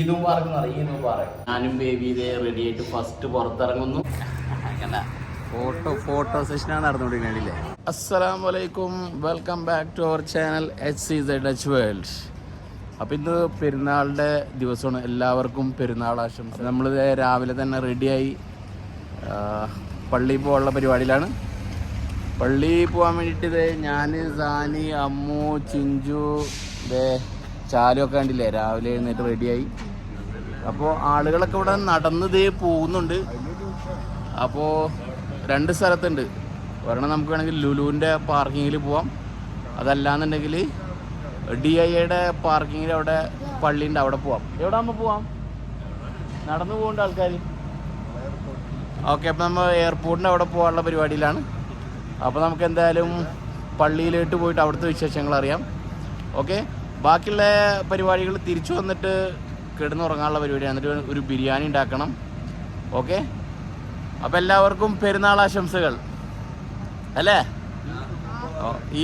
Eid park എന്ന് പറയും ഈദ് ഞാനും ബേബി ഇതേ റെഡി ആയിട്ട് ഫസ്റ്റ് പുറത്തിറങ്ങുന്നു. ഫോട്ടോ ഫോട്ടോ സെഷനാണ് നടന്നുകൊണ്ടിരിക്കണില്ലേ അസ്സലാമലൈക്കും. Welcome back to our channel H C Z H world അപ്പോൾ ഇന്ന് പെരുന്നാളിന്റെ ദിവസമാണ്. എല്ലാവർക്കും പെരുന്നാൾ ആശംസ. നമ്മൾ രാവിലെ തന്നെ റെഡിയായി പള്ളിയിൽ പോകാനുള്ള പരിപാടിയിലാണ്. പള്ളിയിൽ പോകാൻ വേണ്ടിയിട്ട് ഞാൻ സാനി അമ്മു ചിഞ്ചു ദേ ചാലുമൊക്കെ കണ്ടില്ലേ? രാവിലെ എഴുന്നേറ്റ് റെഡിയായി അപ്പോൾ ആളുകളൊക്കെ ഇവിടെ നടന്ന് ദേ പോകുന്നുണ്ട്. അപ്പോൾ രണ്ട് സ്ഥലത്തുണ്ട്. ഒരെണ്ണം നമുക്ക് വേണമെങ്കിൽ ലുലുവിന്റെ പാർക്കിങ്ങിൽ പോവാം. അതല്ലാന്നുണ്ടെങ്കിൽ ഡി ഐ എയുടെ പാർക്കിങ്ങിൽ അവിടെ പള്ളിയുണ്ട് അവിടെ പോവാം. എവിടെ ആകുമ്പോൾ പോവാം? നടന്നു പോകേണ്ട ആൾക്കാർ ഓക്കെ അപ്പോൾ നമ്മൾ എയർപോർട്ടിന്റെ അവിടെ പോകാനുള്ള പരിപാടിയിലാണ്. അപ്പോൾ നമുക്ക് എന്തായാലും പള്ളിയിലോട്ട് പോയിട്ട് അവിടുത്തെ വിശേഷങ്ങൾ അറിയാം. ഓക്കെ? ബാക്കിയുള്ള പരിപാടികൾ തിരിച്ചു വന്നിട്ട് കിടന്നുറങ്ങാനുള്ള പരിപാടിയാണ്. എന്നിട്ട് ഒരു ബിരിയാണി ഉണ്ടാക്കണം. ഓക്കെ? അപ്പോൾ എല്ലാവർക്കും പെരുന്നാൾ ആശംസകൾ. അല്ലേ?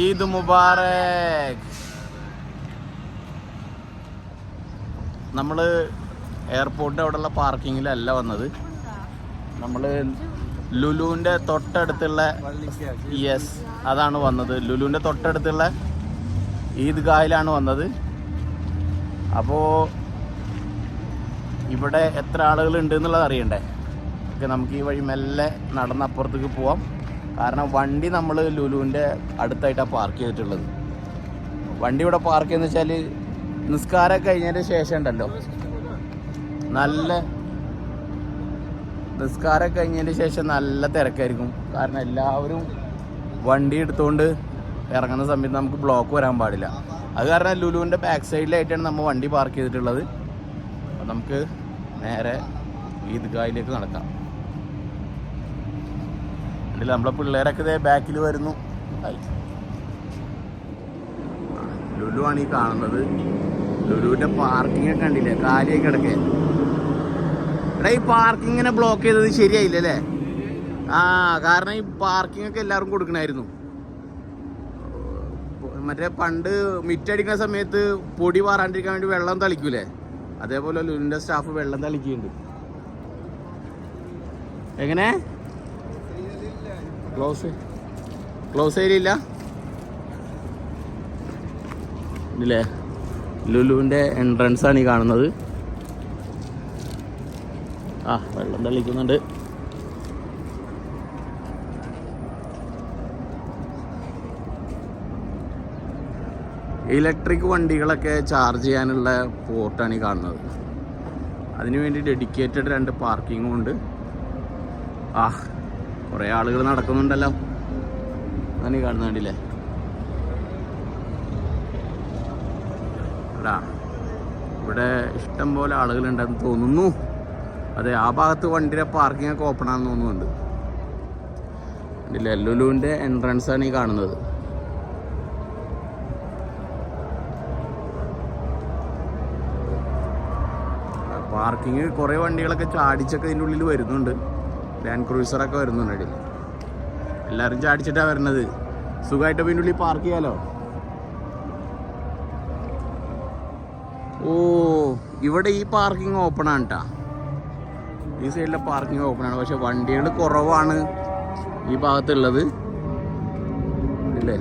ഈദ് മുബാറക്. നമ്മൾ എയർപോർട്ടിന്റെ അവിടെയുള്ള പാർക്കിങ്ങിലല്ല വന്നത്. നമ്മൾ ലുലുവിന്റെ തൊട്ടടുത്തുള്ള യെസ് അതാണ് വന്നത്. ലുലുവിന്റെ തൊട്ടടുത്തുള്ള ഈദ്ഗാഹിലാണ് വന്നത്. അപ്പോൾ ഇവിടെ എത്ര ആളുകൾ ഉണ്ട് എന്നുള്ളത് അറിയണ്ടേ? ഓക്കെ നമുക്ക് ഈ വഴി മെല്ലെ നടന്ന് അപ്പുറത്തേക്ക് പോവാം. കാരണം വണ്ടി നമ്മൾ ലുലുവിന്റെ അടുത്തായിട്ടാണ് പാർക്ക് ചെയ്തിട്ടുള്ളത്. വണ്ടി ഇവിടെ പാർക്ക് ചെയ്യുന്ന വെച്ചാൽ നിസ്കാരം കഴിഞ്ഞതിന് ശേഷം ഉണ്ടല്ലോ. നല്ല നിസ്കാരം കഴിഞ്ഞതിന് ശേഷം നല്ല തിരക്കായിരിക്കും. കാരണം എല്ലാവരും വണ്ടി എടുത്തുകൊണ്ട് ഇറങ്ങുന്ന സമയത്ത് നമുക്ക് ബ്ലോക്ക് വരാൻ പാടില്ല. അത് കാരണം ലുലുവിന്റെ ബാക്ക് സൈഡിലായിട്ടാണ് നമ്മൾ വണ്ടി പാർക്ക് ചെയ്തിട്ടുള്ളത്. അപ്പം നമുക്ക് നേരെ ഈദ്ഗാഹിലേക്ക് നടക്കാം. എന്നിട്ട് നമ്മളെ പിള്ളേരൊക്കെ ഇതേ ബാക്കിൽ വരുന്നു. ലുലു ആണ് ഈ കാണുന്നത്. ലുലുവിന്റെ പാർക്കിംഗ് ഒക്കെ കണ്ടില്ലേ കാലിയൊക്കെ കിടക്കേ. എടാ ഈ പാർക്കിങ്ങിനെ ബ്ലോക്ക് ചെയ്തത് ശരിയായില്ലേ ആ കാരണം ഈ പാർക്കിംഗ് ഒക്കെ എല്ലാവർക്കും കൊടുക്കണായിരുന്നു. മറ്റേ പണ്ട് മിറ്റടിക്കുന്ന സമയത്ത് പൊടി പാറാണ്ടിരിക്കാൻ വേണ്ടി വെള്ളം തളിക്കൂലേ? അതേപോലെ ലുലിന്റെ സ്റ്റാഫ് വെള്ളം തളിക്കുന്നുണ്ട്. എങ്ങനെ? ക്ലോസ് ക്ലോസ് ഏരിയ ഇല്ല? ലുലുവിന്റെ എൻട്രൻസ് ആണ് ഈ കാണുന്നത്. ആ വെള്ളം തളിക്കുന്നുണ്ട്. ഇലക്ട്രിക് വണ്ടികളൊക്കെ ചാർജ് ചെയ്യാനുള്ള പോർട്ടാണ് ഈ കാണുന്നത്. അതിനുവേണ്ടി ഡെഡിക്കേറ്റഡ് രണ്ട് പാർക്കിങ്ങും ഉണ്ട്. ആ കുറേ ആളുകൾ നടക്കുന്നുണ്ടല്ലോ. അതാണ് ഈ കാണുന്ന കണ്ടില്ലേ? ഇവിടെ ഇഷ്ടം പോലെ ആളുകളുണ്ടെന്ന് തോന്നുന്നു. അതെ ആ ഭാഗത്ത് വണ്ടിയുടെ പാർക്കിംഗ് ഒക്കെ ഓപ്പൺ ആണെന്ന് തോന്നുന്നുണ്ട്. ലുലുവിന്റെ എൻട്രൻസ് ആണ് ഈ കാണുന്നത്. പാർക്കിങ് കുറേ വണ്ടികളൊക്കെ ചാടിച്ചൊക്കെ ഇതിന്റെ ഉള്ളിൽ വരുന്നുണ്ട്. ലാൻഡ് ക്രൂസറൊക്കെ വരുന്നുണ്ട് അടിയിൽ എല്ലാവരും ചാടിച്ചിട്ടാണ് വരുന്നത് സുഖമായിട്ട് ഇതിന്റെ ഉള്ളിൽ പാർക്ക് ചെയ്യാലോ? ഓ ഇവിടെ ഈ പാർക്കിംഗ് ഓപ്പൺ ആണ് കേട്ടാ ഈ സൈഡിലെ പാർക്കിംഗ് ഓപ്പൺ ആണ്. പക്ഷെ വണ്ടികൾ കുറവാണ് ഈ ഭാഗത്തുള്ളത്. ഇല്ലേ?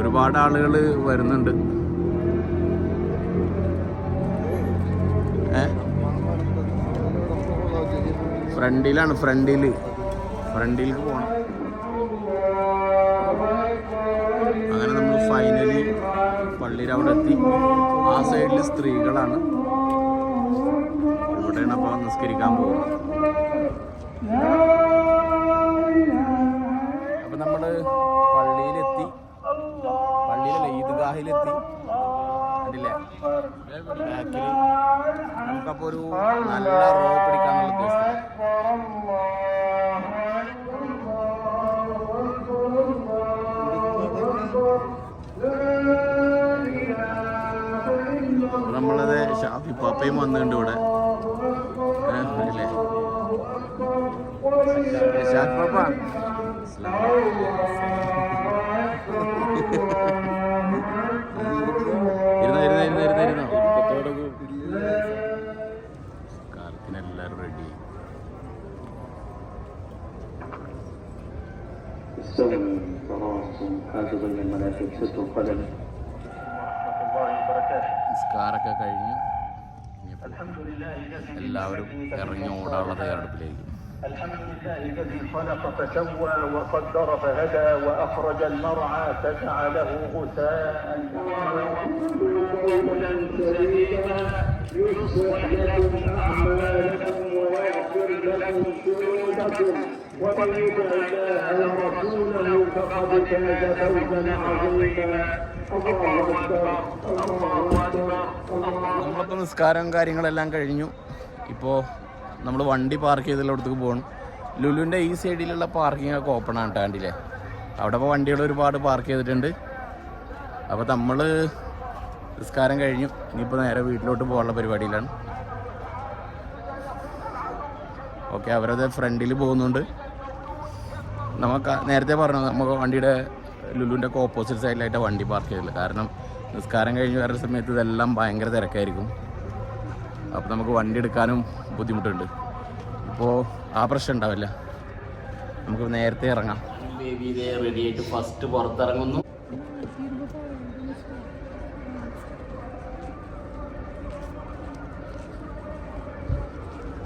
ഒരുപാട് ആളുകൾ വരുന്നുണ്ട്. ഫ്രണ്ടിലാണ് ഫ്രണ്ടിൽ ഫ്രണ്ടിലേക്ക് പോകണം അങ്ങനെ നമ്മൾ ഫൈനലി പള്ളിയിൽ അവിടെ എത്തി ആ സൈഡിൽ സ്ത്രീകളാണ്. ഇവിടെയാണ് അപ്പോൾ നിസ്കരിക്കാൻ പോകുന്നത്. അപ്പം നമ്മൾ പള്ളിയിലെത്തി. പള്ളിയിലല്ല ഈദ്ഗാഹിലെത്തി. കണ്ടില്ലേ? ബാക്കിൽ നമുക്കപ്പോൾ ഒരു നല്ല റോ പിടിക്കാനുള്ള ഉദ്ദേശം ഇപ്പൊ അപ്പയും വന്നിട്ടുണ്ട് ഇവിടെ. നിസ്കാരൊക്കെ കഴിഞ്ഞു. എല്ലാവരും ഇറങ്ങി ഓടാനുള്ള തയ്യാറെടുപ്പിലേക്ക് الحمد لله الذي خلق فسوى وقدر فهدى وأخرج المرعى فجعله غثاء قولا سليما يصلح لكم أعمالكم ويغفر لكم ذنوبكم ومن يطع الله ورسوله فقد فاز فوزا عظيما الله أكبر الله أكبر الله നമ്മളിപ്പോൾ നിസ്കാരം കാര്യങ്ങളെല്ലാം കഴിഞ്ഞു ഇപ്പോൾ നമ്മൾ വണ്ടി പാർക്ക് ചെയ്തുള്ളടത്തേക്ക് പോകണം ലുലുവിൻ്റെ ഈ സൈഡിലുള്ള പാർക്കിംഗ് ഒക്കെ ഓപ്പൺ ആണ് കേട്ടോ കണ്ടില്ലേ അവിടെ ഇപ്പോൾ വണ്ടികൾ ഒരുപാട് പാർക്ക് ചെയ്തിട്ടുണ്ട് അപ്പോൾ നമ്മൾ നിസ്കാരം കഴിഞ്ഞു ഇനിയിപ്പോൾ നേരെ വീട്ടിലോട്ട് പോകാനുള്ള പരിപാടിയിലാണ് ഓക്കെ അവരത് ഫ്രണ്ടിൽ പോകുന്നുണ്ട് നമുക്ക് നേരത്തെ പറഞ്ഞു നമുക്ക് വണ്ടിയുടെ ലുലുവിന്റെ ഒക്കെ ഓപ്പോസിറ്റ് സൈഡിലായിട്ട് വണ്ടി പാർക്ക് ചെയ്തില്ല. കാരണം നിസ്കാരം കഴിഞ്ഞ് വരുന്ന സമയത്ത് ഇതെല്ലാം ഭയങ്കര തിരക്കായിരിക്കും. അപ്പോൾ നമുക്ക് വണ്ടി എടുക്കാനും ബുദ്ധിമുട്ടുണ്ട്. ഇപ്പോൾ ആ പ്രശ്നം ഉണ്ടാവില്ല. നമുക്ക് നേരത്തെ ഇറങ്ങാം. ബേബി ഇതേ റെഡി ആയിട്ട് ഫസ്റ്റ് പുറത്തിറങ്ങുന്നു.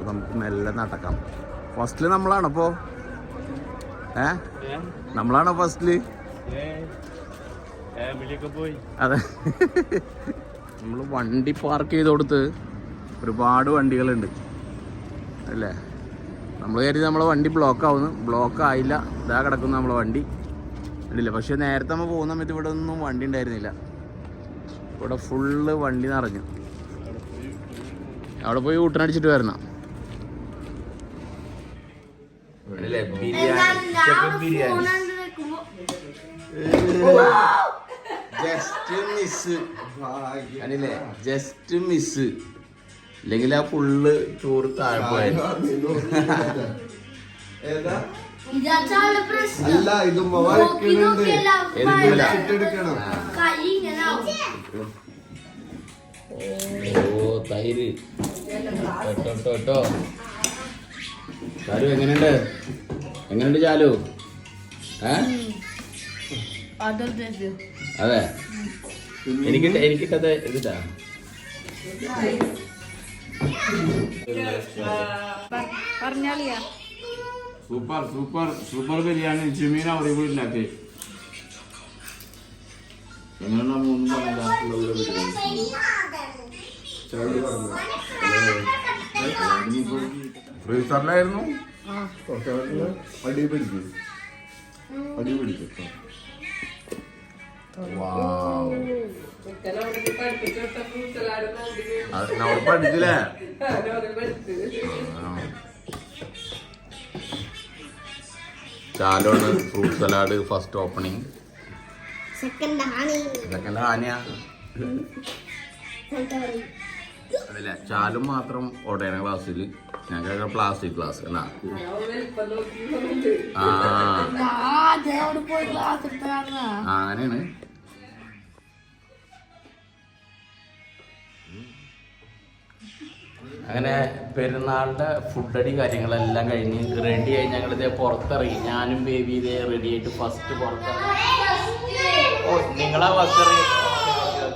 നമുക്ക് മെല്ലെ നടക്കാം. ഫസ്റ്റിൽ നമ്മളാണ് അപ്പോൾ ഏ? നമ്മളാണോ ഫസ്റ്റിൽ അതെ. നമ്മൾ വണ്ടി പാർക്ക് ചെയ്ത് കൊടുത്ത് ഒരുപാട് വണ്ടികളുണ്ട്. അല്ലേ? നമ്മൾ കരുതി നമ്മളെ വണ്ടി ബ്ലോക്ക് ആവുന്നു. ബ്ലോക്ക് ആയില്ല. ഇതാ കിടക്കുന്നു നമ്മളെ വണ്ടി. ഇല്ല പക്ഷെ നേരത്തെ നമ്മൾ പോകുന്ന സമയത്ത് ഇവിടെ ഒന്നും വണ്ടി ഉണ്ടായിരുന്നില്ല. ഇവിടെ ഫുള്ള് വണ്ടി നിറഞ്ഞു. അവിടെ പോയി ഊട്ടനടിച്ചിട്ട് വരണം. ജസ്റ്റ് മിസ് അല്ലേ ജസ്റ്റ് മിസ് അല്ലെങ്കിൽ ആ ഫുള്ള് ടൂർ താഴെ അല്ല ഇത് ഓ തൈര്. കേട്ടോ കേട്ടോ ചാലു എങ്ങനെയുണ്ട്? എങ്ങനെയുണ്ട് ചാലു? അതെ. എനിക്ക് എനിക്കിട്ടത് ഇതിട്ടാ സൂപ്പർ സൂപ്പർ സൂപ്പർ ബിരിയാണി. ജിമീൻ അവിടെ വീട്ടിലാക്കി. എങ്ങനെയുണ്ടാ മൂന്നും ഫ്രീസറിലായിരുന്നു. അടി പിടിക്കും. അടി പിടിക്കും പഠിച്ചില്ലേ? ചാലോണ് fruit salad first opening second ആനയാ അതല്ല? ചാലും മാത്രം ഓടേണ ക്ലാസ്സിൽ. ഞങ്ങൾക്ക് പ്ലാസ്റ്റിക് ക്ലാസ് എന്നാ ആ. അങ്ങനെയാണ്. അങ്ങനെ പെരുന്നാളിന്റെ ഫുഡടി കാര്യങ്ങളെല്ലാം കഴിഞ്ഞ് റെഡിയായി ഞങ്ങൾ ഇതേ പുറത്തിറങ്ങി. ഞാനും ബേബി ഇതേ റെഡി ആയിട്ട് ഫസ്റ്റ് പുറത്തിറങ്ങി. ഓ നിങ്ങളാ ഫസ്റ്റ് ഇറങ്ങി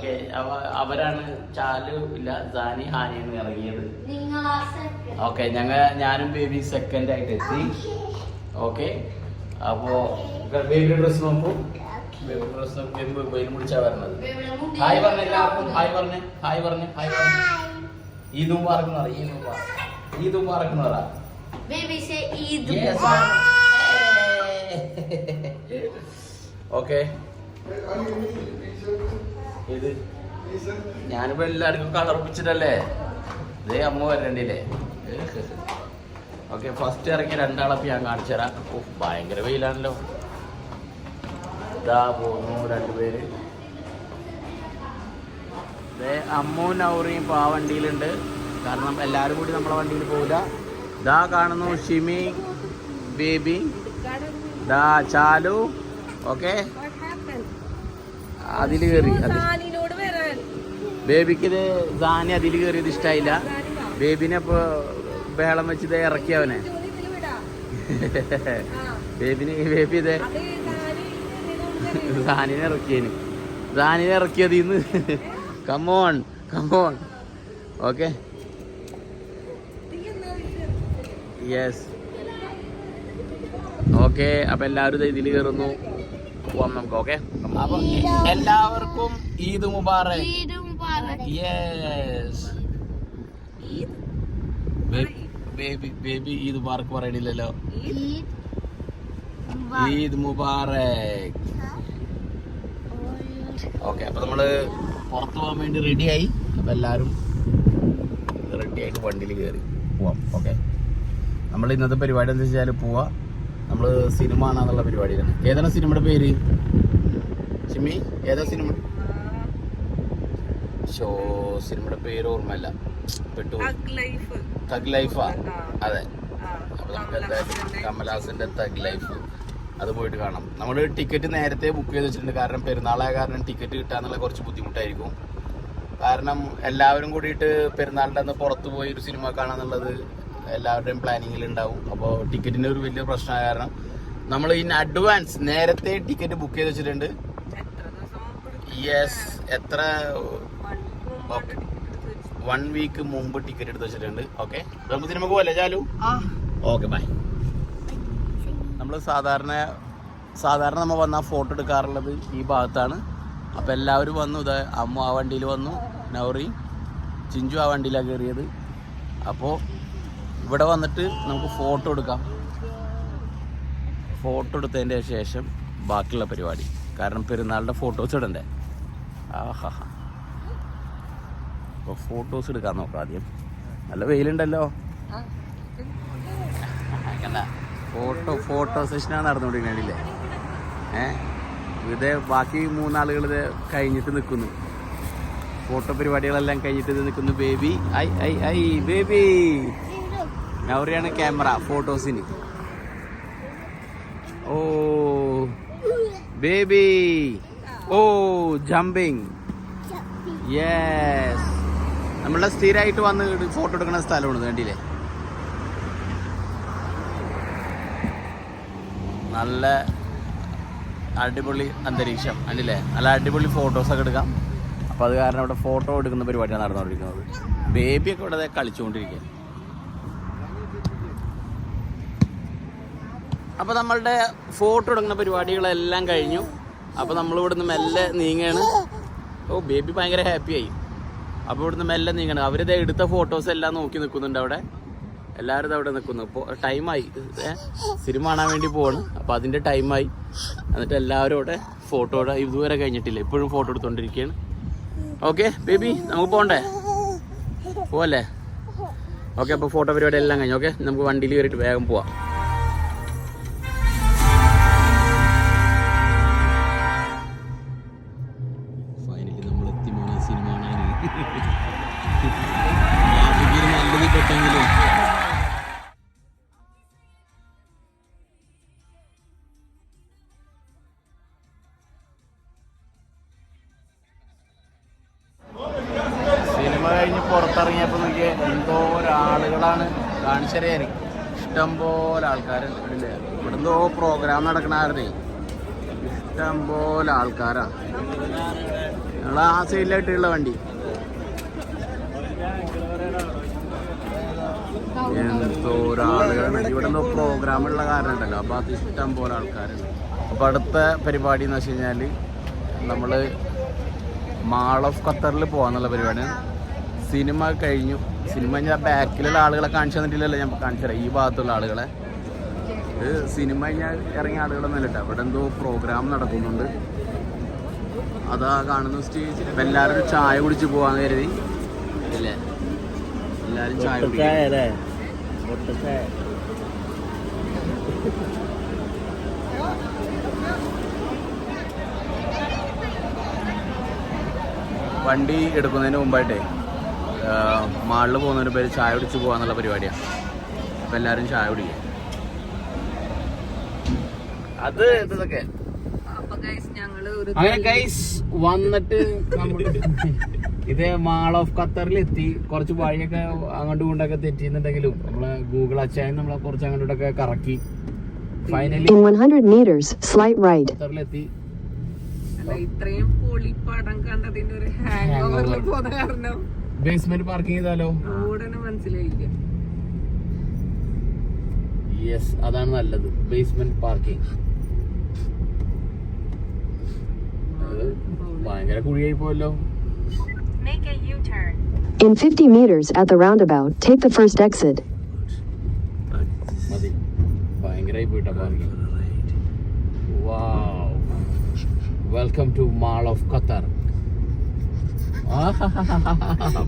ഓക്കെ അവരാണ് ചാലു ഇല്ല ജാനി ഹാനിയാണ് ഇറങ്ങിയത്. ഓക്കെ ഞങ്ങൾ ഞാനും ബേബി സെക്കൻഡ് ആയിട്ട് എത്തി. ഓക്കെ അപ്പോ ബേബിയുടെ ഡ്രസ് നോക്കൂ. ബേബി ഡ്രസ് നോക്കി മുടിച്ചാ വരണത്. ഹായ് പറഞ്ഞ എല്ലാവർക്കും ഹായ് പറഞ്ഞേ ഹായ് പറഞ്ഞേ ഹായ് പറഞ്ഞു. ഈ മുബാറക്ക് എന്ന് പറ. മുബാറക്ക് മുബാറക്ക് എന്ന്. ഓക്കെ ഇത്. ഞാനിപ്പോ എല്ലാവർക്കും കളർ ഒപ്പിച്ചിട്ടല്ലേ? ഇതേ അമ്മ വരണ്ടില്ലേ ഓക്കെ ഫസ്റ്റ് ഇറക്കി രണ്ടാളപ്പം ഞാൻ കാണിച്ചു തരാം. ഭയങ്കര വെയിലാണല്ലോ. ഇതാ പോന്നു രണ്ടുപേര് ദേ അമ്മവും നൗറിയും ഇപ്പോൾ ആ വണ്ടിയിലുണ്ട്. കാരണം എല്ലാവരും കൂടി നമ്മളെ വണ്ടിയിൽ പോകില്ല ഇതാ കാണുന്നു ഷിമി ബേബി. ദാ ചാലു. ഓക്കെ അതിൽ കയറി അതെ ബേബിക്ക് ഇത് സാനി അതിൽ കയറിയത് ഇഷ്ടമായില്ല ബേബിനെ ഇപ്പോൾ ബഹളം വെച്ച് ഇറക്കി അവനെ. ബേബിന് ബേബി ഇത് സാനിനെ ഇറക്കിയതിന് സാനിനെ ഇറക്കിയത് ഇന്ന്. Come on come on okay yes okay അപ്പൊ എല്ലാവരും ഇതിൽ കയറുന്നു. പോവാം നമുക്ക് ഓക്കെ അപ്പൊ എല്ലാവർക്കും Eid Mubarak. Yes baby baby Eid Mubarak പറയണില്ലല്ലോ. Eid Mubarak okay അപ്പൊ നമ്മൾ പുറത്തു പോകാൻ വേണ്ടി റെഡിയായി അപ്പൊ എല്ലാരും റെഡി ആയിട്ട് വണ്ടിയിൽ കയറി പോവാം. ഓക്കെ നമ്മൾ ഇന്നത്തെ പരിപാടി എന്താ വെച്ചാൽ പോവാ. നമ്മൾ സിനിമ എന്നുള്ള പരിപാടിയിലാണ് ഏതാണ് സിനിമയുടെ പേര്? ഷിമി ഏതാ സിനിമ? ഷോ സിനിമയുടെ പേര് ഓർമ്മയില്ല പെട്ടു തഗ് ലൈഫാ അതെ. ആ. അപ്പൊ നമുക്ക് എന്തായാലും കമലഹാസന്റെ തഗ് ലൈഫ് അത് പോയിട്ട് കാണാം. നമ്മൾ ടിക്കറ്റ് നേരത്തെ ബുക്ക് ചെയ്ത് വെച്ചിട്ടുണ്ട്. കാരണം പെരുന്നാളായ കാരണം ടിക്കറ്റ് കിട്ടാന്നുള്ള കുറച്ച് ബുദ്ധിമുട്ടായിരിക്കും. കാരണം എല്ലാവരും കൂടിയിട്ട് പെരുന്നാളിന്റെ അന്ന് പുറത്ത് പോയി ഒരു സിനിമ കാണാന്നുള്ളത് എല്ലാവരുടെയും പ്ലാനിങ്ങിൽ ഉണ്ടാവും. അപ്പോൾ ടിക്കറ്റിന്റെ ഒരു വലിയ പ്രശ്നമായ കാരണം നമ്മൾ ഇൻ അഡ്വാൻസ് നേരത്തെ ടിക്കറ്റ് ബുക്ക് ചെയ്ത് വെച്ചിട്ടുണ്ട്. യെസ് എത്ര? വൺ വീക്ക് മുമ്പ് ടിക്കറ്റ് എടുത്ത് വെച്ചിട്ടുണ്ട്. ഓക്കെ നമുക്ക് സിനിമ പോവല്ലേ ചാലു? ഓക്കെ ബൈ നമ്മൾ സാധാരണ സാധാരണ നമ്മൾ വന്നാൽ ഫോട്ടോ എടുക്കാറുള്ളത് ഈ ഭാഗത്താണ്. അപ്പോൾ എല്ലാവരും വന്നു. ഇത് അമ്മ ആ വണ്ടിയിൽ വന്നു. നൗറി ചിഞ്ചു ആ വണ്ടിയിലാണ് കയറിയത് അപ്പോൾ ഇവിടെ വന്നിട്ട് നമുക്ക് ഫോട്ടോ എടുക്കാം. ഫോട്ടോ എടുത്തതിന്റെ ശേഷം ബാക്കിയുള്ള പരിപാടി. കാരണം പെരുന്നാളിന്റെ ഫോട്ടോസ് ഇടണ്ടേ? ആഹാ. ഫോട്ടോസ് എടുക്കാൻ നോക്കാം ആദ്യം. നല്ല വെയിലുണ്ടല്ലോ. ഫോട്ടോ ഫോട്ടോ സെഷനാണ് നടന്നുകൊണ്ടിരിക്കണില്ലേ ഏ? ഇത് ബാക്കി മൂന്നാളുകൾ ഇത് കഴിഞ്ഞിട്ട് നിൽക്കുന്നു ഫോട്ടോ പരിപാടികളെല്ലാം കഴിഞ്ഞിട്ട് നിൽക്കുന്നു baby I I I baby അവരെയാണ് ക്യാമറ ഫോട്ടോസിന് oh baby oh jumping yes നമ്മളുടെ സ്ഥിരമായിട്ട് വന്ന് ഫോട്ടോ എടുക്കുന്ന സ്ഥലമാണ് കണ്ടില്ലേ? നല്ല അടിപൊളി അന്തരീക്ഷം അല്ലേ നല്ല അടിപൊളി ഫോട്ടോസ് ഒക്കെ എടുക്കാം. അപ്പോൾ അത് കാരണം ഇവിടെ ഫോട്ടോ എടുക്കുന്ന പരിപാടിയാണ് നടന്നുകൊണ്ടിരിക്കുന്നത്. ബേബിയൊക്കെ ഇവിടെ കളിച്ചുകൊണ്ടിരിക്കുക അപ്പോൾ നമ്മളുടെ ഫോട്ടോ എടുക്കുന്ന പരിപാടികളെല്ലാം കഴിഞ്ഞു. അപ്പോൾ നമ്മൾ ഇവിടുന്ന് മെല്ലെ നീങ്ങാണ്. ഓ ബേബി ഭയങ്കര ആയി. അപ്പോൾ ഇവിടുന്ന് മെല്ലെ നീങ്ങണം. അവരിത് എടുത്ത ഫോട്ടോസ് എല്ലാം നോക്കി നിൽക്കുന്നുണ്ട് അവിടെ. എല്ലാവരും അവിടെ നിൽക്കുന്നു ഇപ്പോൾ ടൈമായി. സിനിമ കാണാൻ വേണ്ടി പോവാണ്. അപ്പോൾ അതിന്റെ ടൈമായി. എന്നിട്ട് എല്ലാവരും അവിടെ ഫോട്ടോ ഇതുവരെ കഴിഞ്ഞിട്ടില്ല. ഇപ്പോഴും ഫോട്ടോ എടുത്തുകൊണ്ടിരിക്കുകയാണ് ഓക്കെ ബേബി നമുക്ക് പോകണ്ടേ പോവല്ലേ? ഓക്കെ അപ്പോൾ ഫോട്ടോ പരിപാടി എല്ലാം കഴിഞ്ഞു. ഓക്കെ നമുക്ക് വണ്ടിയിൽ കയറിയിട്ട് വേഗം പോവാം. പ്രോഗ്രാം ഇഷ്ടംപോലെ ഇഷ്ടം പോലെ ആൾക്കാരാണ് ഞങ്ങൾ ആ സൈഡിലായിട്ടുള്ള വണ്ടി. എന്തോ ഇവിടെ എന്തോ പ്രോഗ്രാം ഉള്ള കാരണം ഉണ്ടല്ലോ. അപ്പോൾ അത് ഇഷ്ടം പോലെ ആൾക്കാരുണ്ട് അപ്പോൾ അടുത്ത പരിപാടി എന്ന് വെച്ച് കഴിഞ്ഞാൽ നമ്മൾ മാൾ ഓഫ് ഖത്തറിൽ പോകാന്നുള്ള പരിപാടിയാണ്. സിനിമ കഴിഞ്ഞു. സിനിമ ഞാൻ ബാക്കിലുള്ള ആളുകളെ കാണിച്ചു തന്നിട്ടില്ലല്ലോ ഞാൻ കാണിച്ചു തരാം. ഈ ഭാഗത്തുള്ള ആളുകളെ. ഇത് സിനിമ കഴിഞ്ഞാൽ ഇറങ്ങിയ ആളുകളൊന്നും കേട്ടോ. ഇവിടെ എന്തോ പ്രോഗ്രാം നടക്കുന്നുണ്ട്. അതാ കാണുന്ന സ്റ്റേജിൽ അപ്പം എല്ലാവരും ഒരു ചായ കുടിച്ച് പോവാന്ന് കരുതി. ഇല്ലേ എല്ലാവരും ചായ കുടിക്കും വണ്ടി എടുക്കുന്നതിന് മുമ്പായിട്ടേ മാളിൽ പോകുന്നതിന് പേര് ചായ കുടിച്ച് പോകാന്നുള്ള പരിപാടിയാണ് അപ്പം എല്ലാവരും ചായ കുടിക്കും. അത് ഇതൊക്കെ. അങ്ങനെ ഗൈസ് വന്നിട്ട് നമ്മൾ ഇത് മാൾ ഓഫ് ഖത്തറിൽ എത്തി കുറച്ച് വഴിയൊക്കെ അങ്ങോട്ടും ഇങ്ങോട്ടൊക്കെ തെറ്റിയെന്നുണ്ടെങ്കിലും നമ്മളെ ഗൂഗിൾ അച്ചായൻ നമ്മളെ കുറച്ച് അങ്ങോട്ടൊക്കെ കറക്കി. Finally In 100 meters, slight right. ഖത്തറിലെത്തി ഇത്രയും പൊളി പടം കണ്ടതിന്റെ ഒരു ഹാങ് ഓവറിൽ പോന്ന കാരണം ബേസ്മെന്റ് പാർക്കിംഗ് ചെയ്താലോ? മനസ്സിലായില്ല. യെസ് അതാണ് നല്ലത്. ബേസ്മെന്റ് പാർക്കിംഗ് ഭയങ്കര കുഴിയായി പോയല്ലോ In 50 meters at the roundabout, take the first exit. മതി. ഭയങ്കരമായി പോയിട്ടാ parking wow welcome to mall of Qatar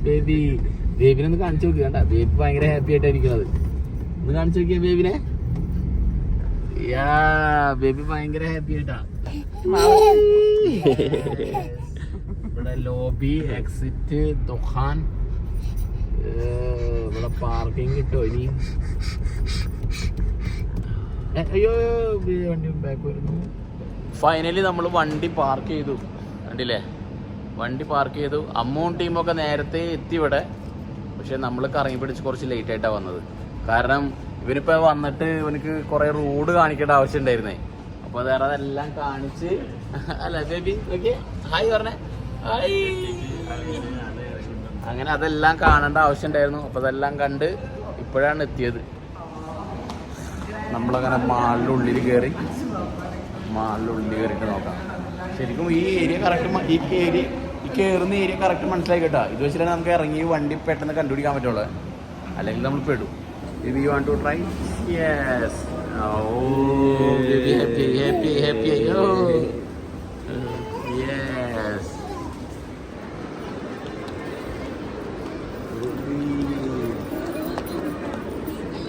baby ബേബിനെ ഒന്ന് കാണിച്ചു നോക്കുക കണ്ട? ബേബി ഭയങ്കര ഹാപ്പി ആയിട്ടായിരിക്കുന്നത് ഒന്ന് കാണിച്ചു നോക്കിയ ബേബിനെ? യാ ബേബി ഭയങ്കര ഹാപ്പി ആയിട്ടാ. ഇവിടെ ലോബി എക്സിറ്റ് ദുഹാൻ ഇവിടെ പാർക്കിംഗ് കിട്ടോ ഇനി. അയ്യോ വണ്ടി ബാക്ക് വരുന്നു. ഫൈനലി നമ്മൾ വണ്ടി പാർക്ക് ചെയ്തു. കണ്ടില്ലേ? വണ്ടി പാർക്ക് ചെയ്തു. അമ്മവും ടീമൊക്കെ നേരത്തെ എത്തി ഇവിടെ. പക്ഷെ നമ്മൾ കറങ്ങി പിടിച്ച് കുറച്ച് ലേറ്റ് ആയിട്ടാണ് വന്നത്. കാരണം ഇവനിപ്പോൾ വന്നിട്ട് ഇവനക്ക് കുറേ റോഡ് കാണിക്കേണ്ട ആവശ്യം ഉണ്ടായിരുന്നേ. അപ്പോൾ വേറെ അതെല്ലാം കാണിച്ച്. അല്ല ബേബി ഓക്കെ ഹായ് പറഞ്ഞേ. ഹായ്. അങ്ങനെ അതെല്ലാം കാണേണ്ട ആവശ്യം ഉണ്ടായിരുന്നു അപ്പൊ അതെല്ലാം കണ്ട് ഇപ്പോഴാണ് എത്തിയത്. നമ്മളങ്ങനെ മാളിന്റെ ഉള്ളിൽ കയറി മാളിന്റെ ഉള്ളിൽ കയറിയിട്ട് നോക്കാം. ശരിക്കും ഈ ഏരിയ കറക്റ്റ് ഈ ഏരിയ ഈ കയറുന്ന ഏരിയ കറക്റ്റ് മനസ്സിലാക്കി കേട്ടോ. ഇത് വെച്ചിട്ടാണ് നമുക്ക് ഇറങ്ങി വണ്ടി പെട്ടെന്ന് കണ്ടുപിടിക്കാൻ പറ്റുള്ളൂ. അല്ലെങ്കിൽ നമ്മൾ പെടും. ഇത് you want to try yes oh happy happy happy. അയ്യോ യെസ്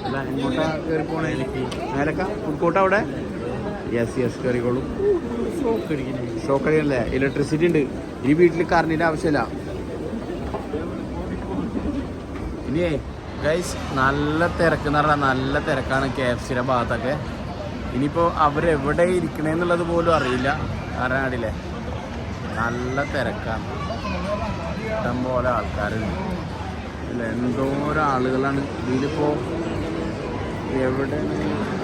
അല്ല എങ്ങോട്ടാ കയറി പോണേ മേലക്ക? ഫുഡ് അവിടെ? യെസ് യെസ് കയറിക്കോളൂ ഷോക്ക് അടിക്കണല്ലേ ഇലക്ട്രിസിറ്റി ഉണ്ട്. ഇനി വീട്ടിൽ കറണ്ടിന്റെ ആവശ്യമില്ല. ഇനിയേ ഗൈസ് നല്ല തിരക്ക് എന്ന് പറഞ്ഞാൽ നല്ല തിരക്കാണ് കെ എഫ് സിയുടെ ഭാഗത്തൊക്കെ. ഇനിയിപ്പോൾ അവരെവിടെ ഇരിക്കണേന്നുള്ളത് പോലും അറിയില്ല. കാരണം നല്ല തിരക്കാണ്. ഇഷ്ടം പോലെ ആൾക്കാരുണ്ട്. ഇല്ല എന്തോരം ആളുകളാണ് ഇതിലിപ്പോൾ എവിടെ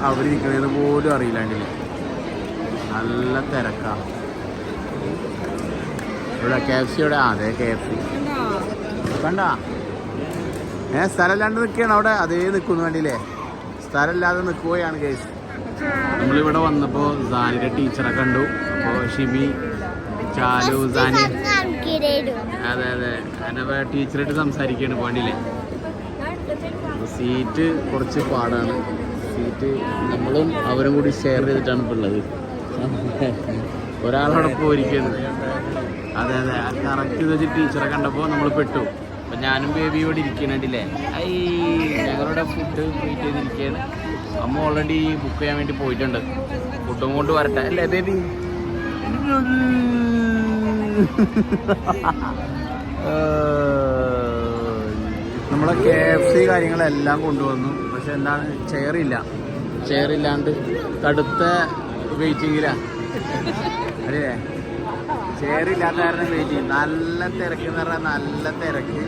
അവരിരിക്കണേന്ന് പോലും അറിയില്ലാണ്ടില്ല നല്ല തിരക്കാണ് ഇവിടെ കെ എഫ് സിയുടെ അതെ കെ എഫ് സി കണ്ട? ഏ സ്ഥലമില്ലാണ്ട് നിൽക്കുകയാണ് അവിടെ. അതേ നിൽക്കുന്നു വേണ്ടിയില്ലേ സ്ഥലമില്ലാതെ നിൽക്കുകയാണ് കേസ് നമ്മളിവിടെ വന്നപ്പോൾ സാനിയുടെ ടീച്ചറെ കണ്ടു. അപ്പോൾ ഷിബി ചാലു സാനി. അതെ അതെ. അതിനെ ടീച്ചറായിട്ട് സംസാരിക്കുകയാണ് വേണ്ടിയില്ലേ സീറ്റ് കുറച്ച് പാടാണ്. സീറ്റ് നമ്മളും അവരും കൂടി ഷെയർ ചെയ്തിട്ടാണ് ഇപ്പോൾ ഉള്ളത്. ഒരാളവിടെ പോയിരിക്കുന്നത് അതെ അതെ. കറക്റ്റ് വെച്ച് ടീച്ചറെ കണ്ടപ്പോൾ നമ്മൾ പെട്ടു. അപ്പം ഞാനും ബേബിയോട് ഇരിക്കണേ ഇരിക്കണുണ്ടല്ലേ ഐ ഞങ്ങളുടെ ഫുഡ് വെയിറ്റ് ചെയ്തിരിക്കുകയാണ് അമ്മ ഓൾറെഡി ബുക്ക് ചെയ്യാൻ വേണ്ടി പോയിട്ടുണ്ട്. ഫുഡും കൊണ്ട് വരട്ടെ. അല്ലേ ബേബി നമ്മളെ കെ എഫ് സി കാര്യങ്ങളെല്ലാം കൊണ്ടുവന്നു. പക്ഷെ എന്താണ് ചെയറില്ല ചെയറില്ലാണ്ട് കടുത്ത വെയിറ്റിങ്ങിലാണ് അല്ലേ? ചെയറില്ലാത്ത കാരണം വെയിറ്റിങ് നല്ല തിരക്ക് എന്ന് പറഞ്ഞാൽ നല്ല തിരക്ക്.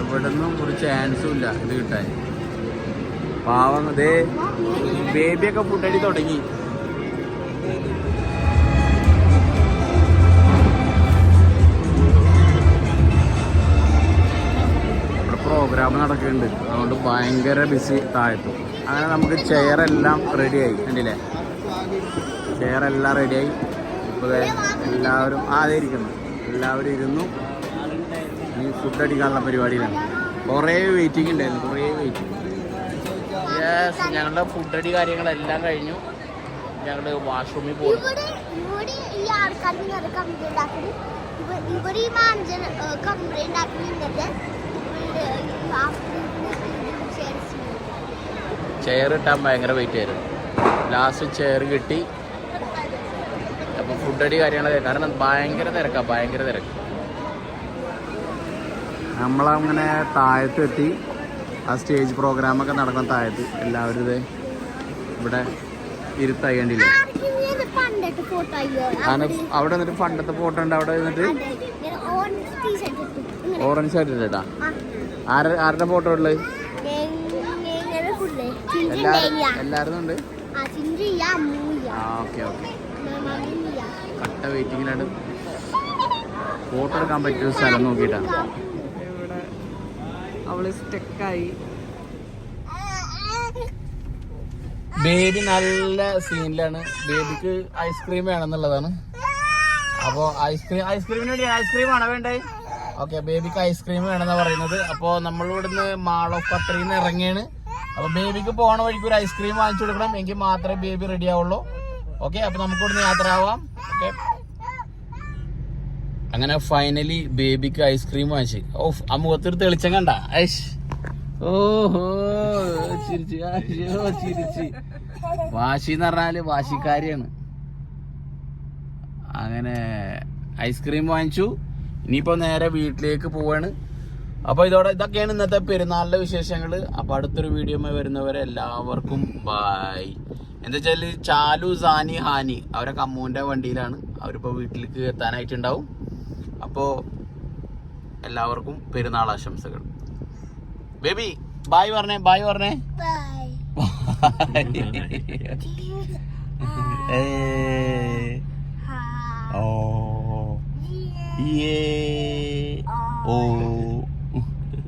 എവിടുന്നും ഒരു ചാൻസും ഇല്ല. ഇത് കിട്ടാൻ. പാവം അതേ ബേബിയൊക്കെ ഫുഡടി തുടങ്ങി. ഇവിടെ പ്രോഗ്രാം നടക്കുന്നുണ്ട്. അതുകൊണ്ട് ഭയങ്കര ബിസി താഴ്ത്തു. അങ്ങനെ നമുക്ക് ചെയറെല്ലാം റെഡിയായി കണ്ടില്ലേ? ചെയറെല്ലാം റെഡിയായി ഇപ്പോൾ എല്ലാവരും ആദ്യം ഇരിക്കുന്നു. എല്ലാവരും ഇരുന്നു. ഇനി ഫുഡ് അടിക്കാനുള്ള പരിപാടിയിലാണ്. കുറേ വെയിറ്റിംഗ് ഉണ്ടായിരുന്നു കുറേ വെയിറ്റിംഗ് യെസ് ഞങ്ങളുടെ ഫുഡ് അടി കാര്യങ്ങളെല്ലാം കഴിഞ്ഞു. ഞങ്ങൾ വാഷ്റൂമിൽ പോയി. ഈ ഈ ഈ ചെയർ ഇട്ടാൻ ഭയങ്കര വെയിറ്റ് ആയിരുന്നു. ലാസ്റ്റ് ചെയർ കിട്ടി. അപ്പോൾ ഫുഡ് അടി കാര്യങ്ങളൊക്കെ കാരണം ഭയങ്കര തിരക്കാണ് ഭയങ്കര തിരക്ക്. നമ്മളങ്ങനെ താഴത്തെത്തി ആ സ്റ്റേജ് പ്രോഗ്രാമൊക്കെ നടക്കുന്ന താഴത്ത്. എല്ലാവരും ഇത് ഇവിടെ ഇരുത്തായി കണ്ടില്ലേ ആർക്കിങ്ങനെ പണ്ടത്തെ ഫോട്ടോ അയ്യോ. അവിടെ നിന്നിട്ട് പണ്ടത്തെ ഫോട്ടോ ഉണ്ട് അവിടെ നിന്നിട്ട്? ഓറഞ്ച് ഷർട്ട് ഇട്ടാ ആരുടെ ആരുടെ ഫോട്ടോ ഉള്ളത് എല്ലാരും ഉണ്ട്? ആ ഓക്കെ ഓക്കെ. കട്ട വെയിറ്റിങ്ങിലാണ് ഫോട്ടോ എടുക്കാൻ പറ്റിയ സ്ഥലം നോക്കിയിട്ടാണ് അവൾ സ്റ്റക്കായി ബേബി നല്ല സീനിലാണ് ബേബിക്ക് ഐസ്ക്രീം വേണമെന്നുള്ളതാണ്. അപ്പോൾ ഐസ്ക്രീം ഐസ്ക്രീമിന് വേണ്ടി ഐസ്ക്രീം ആണോ വേണ്ടേ? ഓക്കെ ബേബിക്ക് ഐസ്ക്രീം വേണമെന്ന് പറയുന്നത്. അപ്പോൾ നമ്മൾ ഇവിടുന്ന് മാൾ ഓഫ് നിന്ന് ഇറങ്ങിയാണ്. അപ്പോൾ ബേബിക്ക് പോണ വഴിക്ക് ഒരു ഐസ്ക്രീം വാങ്ങിച്ചു കൊടുക്കണം. എങ്കിൽ മാത്രമേ ബേബി റെഡി ആവുള്ളൂ. ഓക്കെ അപ്പോൾ നമുക്ക് ഇവിടുന്ന് യാത്ര ആവാം. ഓക്കെ അങ്ങനെ ഫൈനലി ബേബിക്ക് ഐസ്ക്രീം വാങ്ങിച്ചു. ഓ ആ മുഖത്തൊരു തെളിച്ചം കണ്ട. ഐഷ്. ഓഹോ വാശി എന്ന് പറഞ്ഞാൽ വാശിക്കാരിയാണ്. അങ്ങനെ ഐസ്ക്രീം വാങ്ങിച്ചു. ഇനിയിപ്പോ നേരെ വീട്ടിലേക്ക് പോവാണ്. അപ്പൊ ഇതോടെ ഇതൊക്കെയാണ് ഇന്നത്തെ പെരുന്നാളിന്റെ വിശേഷങ്ങൾ അപ്പൊ അടുത്തൊരു വീഡിയോ വരുന്നവരെ എല്ലാവർക്കും ബായ് എന്താ വെച്ചാൽ ചാലു സാനി ഹാനി അവരൊക്കെ അമ്മുവിന്റെ വണ്ടിയിലാണ്. അവരിപ്പോ വീട്ടിലേക്ക് എത്താനായിട്ടുണ്ടാവും. അപ്പോൾ എല്ലാവർക്കും പെരുന്നാൾ ആശംസകൾ ബേബി ബായ് പറഞ്ഞേ ബായ് പറഞ്ഞേ. ഓ. Oh. ഓ.